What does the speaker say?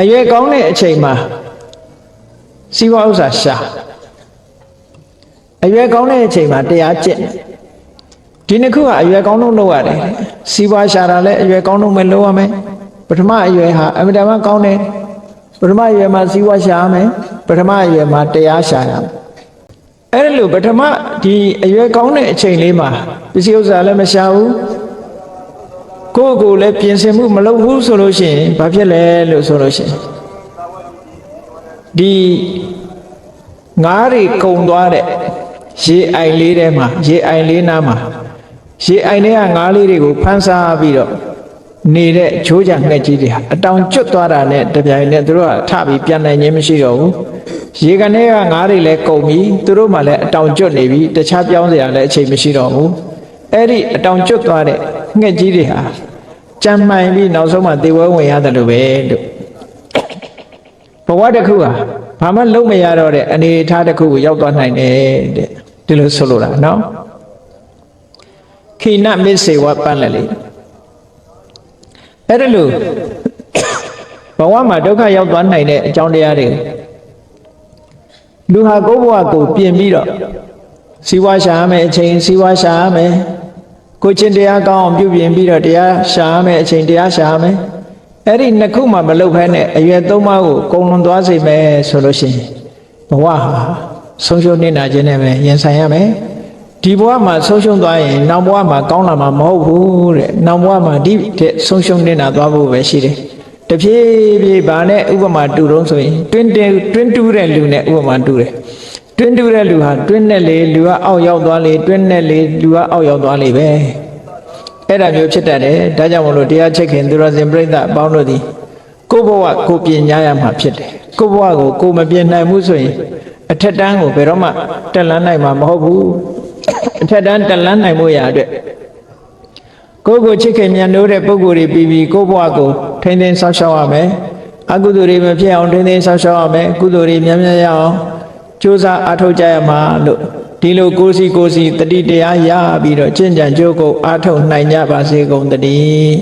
အရွယ်ကောင်းတဲ့အချိန်မှာစီးပွားဥစ္စာရှာအရွယ်ကောင်းတဲ့အချိန်မှာတရားကျင့်ဒီနှစ်ခုကအရွယ်ကောင်းဆုံးလုပ်ရတယ်စီးပွားရှာတာလည်းအရွယ်ကောင်းဆုံးပဲလုပ်ရမယ်ပထမအရွယ်ဟာအမြဲတမ်းကောင်းတယ်ပထမအရွယ်မှာစီးပွားရှာရမယ်ပထမအရွယ်မှာတရားရှာရမယ်အဲ့ဒါလို့ပထမဒီအရွယ်ကောင်းတဲ့အချိန်လေးမှာပစ္စည်းဥစ္စာလည်းမရှာဘူး ကိုယ့်ကိုယ်လည်းပြင်ဆင်မှုမလုပ်ဘူးဆိုလို့ရှိရင်ဘာဖြစ်လဲလို့ဆိုလို့ရှိရင်ဒီငားတွေကုံသွားတဲ့ရေအိုင်လေးထဲမှာရေအိုင်လေးနားမှာရေအိုင်ထဲကငားလေးတွေကိုဖမ်းစားပြီးတော့နေတဲ့ချိုးကြငှက်ကြီးတွေဟာအတောင်ကျွတ်သွားတာနဲ့တပြိုင်နက်သူတို့ကထပြီးပြန်နိုင်ခြင်းမရှိတော့ဘူးရေကနေကငားတွေလည်းကုံပြီးသူတို့မှလည်းအတောင်ကျွတ်နေပြီးတခြားပြောင်းစရာလည်းအချိန်မရှိတော့ဘူးအဲ့ဒီအတောင်ကျွတ်သွားတဲ့ငှက်ကြီးတွေဟာ ကြမ်းမှန်ပြီးနောက်ဆုံးမှသေဝဲဝင်ရတယ်လို့ပဲလို့ဘဝတစ်ခုဟာဘာမှလုံးမရတော့တဲ့အနေအထားတစ်ခုကိုရောက်သွားနိုင်တယ်တဲ့ဒီလိုဆိုလိုတာနော်ခိနမစ္စေဝပန်းလည်းလေအဲ့ဒါလို့ဘဝမှာဒုက္ခရောက်သွားနိုင်တဲ့အကြောင်းတရားတွေလူဟာကိုယ့်ဘဝကိုပြင်ပြီးတော့စီဝါရှာရမယ်အချိန်စီဝါရှာရမယ် ကိုချင်းတရားကောင်းအောင်ပြုပြင်ပြီးတော့တရားရှာရမယ်အချိန်တရားရှာရမယ်အဲ့ဒီနှစ်ခုမှမလုပ်ဖဲနဲ့အရွယ်သုံးပါးကိုကုံလွန်သွားစေမယ်ဆိုလို့ရှိရင်ဘဝဟာဆုံးရှုံးနေတာခြင်းနဲ့ပဲရင်ဆိုင်ရမယ်ဒီဘဝမှာဆုံးရှုံးသွားရင်နောက်ဘဝမှာကောင်းလာမှာမဟုတ်ဘူးတဲ့နောက်ဘဝမှာဒီတဲ့ဆုံးရှုံးနေတာသွားဖို့ပဲရှိတယ်တဖြည်းဖြည်းဗာနဲ့ဥပမာတူတော့ဆိုရင်တွင်းတင်တွင်းတူးတဲ့လူနဲ့ဥပမာတူတယ် တွင်းတူးတဲ့လူဟာတွင်းနဲ့လေလူကအောက်ရောက်သွားလေတွင်းနဲ့လေလူကအောက်ရောက်သွားလေပဲအဲ့ဒါမျိုးဖြစ်တတ်တယ်ဒါကြောင့်မလို့တရားချက်ခင်သူရဇင်ပြိဿအပေါင်းတို့သည်ကိုယ့်ဘဝကိုယ်ပြင်ညာရမှာဖြစ်တယ်ကိုယ့်ဘဝကိုကိုယ်မပြင်နိုင်ဘူးဆိုရင်အထက်တန်းကိုဘယ်တော့မှတက်လန်းနိုင်မှာမဟုတ်ဘူးအထက်တန်းတက်လန်းနိုင်ဖို့ရအတွက်ကိုယ့်ကိုချစ်ခင်မြတ်နိုးတဲ့ပုံကိုယ်တွေပြီးပြီးကိုယ့်ဘဝကိုထိန်းသိမ်းဆောက်ရှောက်ရမယ်အကုသိုလ်တွေမဖြစ်အောင်ထိန်းသိမ်းဆောက်ရှောက်ရမယ်ကုသိုလ်တွေများများရအောင် ကြိုးစားအားထုတ်ကြရမှာလို့ဒီလိုကိုယ်စီကိုယ်စီတတိတရားရပြီးတော့ကျင့်ကြံကြိုးကိုအားထုတ်နိုင်ကြပါစေကုန်တည်း